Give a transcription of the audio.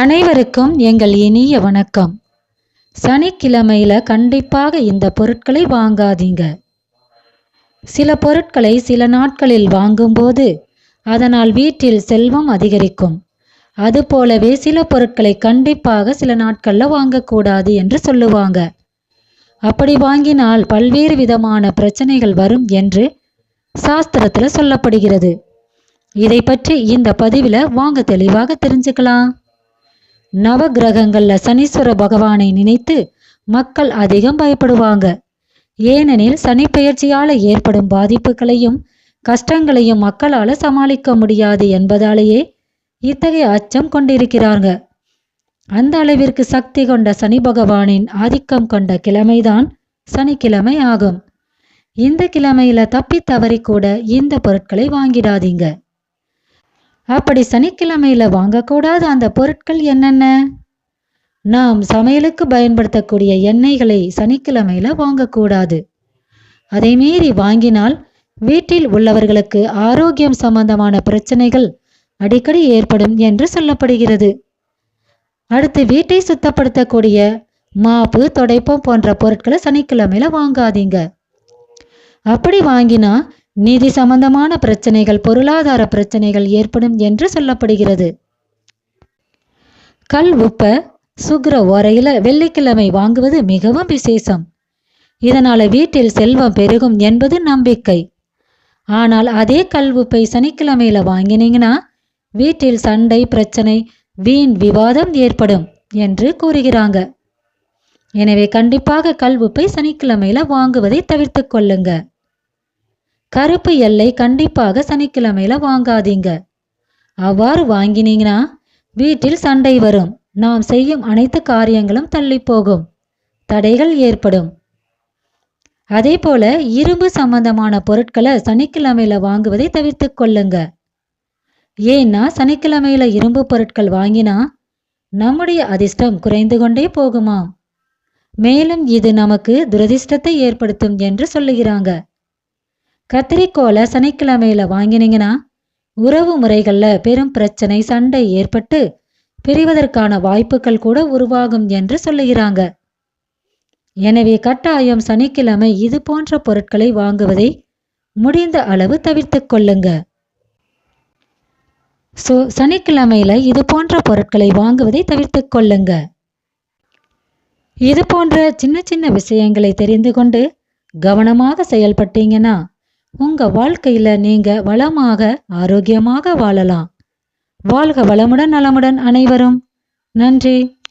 அனைவருக்கும் எங்கள் இனிய வணக்கம். சனிக்கிழமையில கண்டிப்பாக இந்த பொருட்களை வாங்காதீங்க. சில பொருட்களை சில நாட்களில் வாங்கும்போது அதனால் வீட்டில் செல்வம் அதிகரிக்கும். அதுபோலவே சில பொருட்களை கண்டிப்பாக சில நாட்களில் வாங்கக்கூடாது என்று சொல்லுவாங்க. அப்படி வாங்கினால் பல்வேறு விதமான பிரச்சனைகள் வரும் என்று சாஸ்திரத்தில் சொல்லப்படுகிறது. இதை பற்றி இந்த பதிவில் வாங்க தெளிவாக தெரிஞ்சுக்கலாம். நவ கிரகங்கள்ல சனீஸ்வர பகவானை நினைத்து மக்கள் அதிகம் பயப்படுவாங்க. ஏனெனில் சனி பெயர்ச்சியால ஏற்படும் பாதிப்புகளையும் கஷ்டங்களையும் மக்களால சமாளிக்க முடியாது என்பதாலேயே இத்தகைய அச்சம் கொண்டிருக்கிறாங்க. அந்த அளவிற்கு சக்தி கொண்ட சனி பகவானின் ஆதிக்கம் கொண்ட கிழமைதான் சனிக்கிழமை ஆகும். இந்த கிழமையில தப்பி தவறி கூட இந்த பொருட்களை வாங்கிடாதீங்க. அப்படி சனிக்கிழமையில வாங்கக்கூடாத அந்த பொருட்கள் என்னென்ன? நாம் சமையலுக்கு பயன்படுத்தக்கூடிய எண்ணெய்களை சனிக்கிழமையில வாங்கக்கூடாது. அதை மீறி வாங்கினால் வீட்டில் உள்ளவர்களுக்கு ஆரோக்கியம் சம்பந்தமான பிரச்சனைகள் அடிக்கடி ஏற்படும் என்று சொல்லப்படுகிறது. அடுத்து வீட்டை சுத்தப்படுத்தக்கூடிய மாப்பு தொடைப்பம் போன்ற பொருட்களை சனிக்கிழமையில வாங்காதீங்க. அப்படி வாங்கினா நிதி சம்பந்தமான பிரச்சனைகள் பொருளாதார பிரச்சனைகள் ஏற்படும் என்று சொல்லப்படுகிறது. கல் உப்ப சுக்ர ஓரையில வெள்ளிக்கிழமை வாங்குவது மிகவும் விசேஷம். இதனால வீட்டில் செல்வம் பெருகும் என்பது நம்பிக்கை. ஆனால் அதே கல் உப்பை சனிக்கிழமையில வாங்கினீங்கன்னா வீட்டில் சண்டை பிரச்சனை வீண் விவாதம் ஏற்படும் என்று கூறுகிறாங்க. எனவே கண்டிப்பாக கல் உப்பை சனிக்கிழமையில வாங்குவதை தவிர்த்து கொள்ளுங்க. கருப்பு எல்லை கண்டிப்பாக சனிக்கிழமையில வாங்காதீங்க. அவ்வாறு வாங்கினீங்கன்னா வீட்டில் சண்டை வரும். நாம் செய்யும் அனைத்து காரியங்களும் தள்ளி போகும் தடைகள் ஏற்படும். அதே போல இரும்பு சம்பந்தமான பொருட்களை சனிக்கிழமையில வாங்குவதை தவிர்த்து கொள்ளுங்க. ஏன்னா சனிக்கிழமையில இரும்பு பொருட்கள் வாங்கினா நம்முடைய அதிர்ஷ்டம் குறைந்து கொண்டே போகுமாம். மேலும் இது நமக்கு துரதிர்ஷ்டத்தை ஏற்படுத்தும் என்று சொல்லுகிறாங்க. கத்திரிக்கோலை சனிக்கிழமையில வாங்கினீங்கன்னா உறவு முறைகள்ல பெரும் பிரச்சனை சண்டை ஏற்பட்டு பிரிவதற்கான வாய்ப்புகள் கூட உருவாகும் என்று சொல்லுகிறாங்க. எனவே கட்டாயம் சனிக்கிழமை இது போன்ற பொருட்களை வாங்குவதை முடிந்த அளவு தவிர்த்து கொள்ளுங்க. ஸோ சனிக்கிழமையில இது போன்ற பொருட்களை வாங்குவதை தவிர்த்து கொள்ளுங்க. இது போன்ற சின்ன சின்ன விஷயங்களை தெரிந்து கொண்டு கவனமாக செயல்பட்டீங்கன்னா உங்க வாழ்க்கையில நீங்க வளமாக ஆரோக்கியமாக வாழலாம். வாழ்க வளமுடன் நலமுடன் அனைவரும். நன்றி.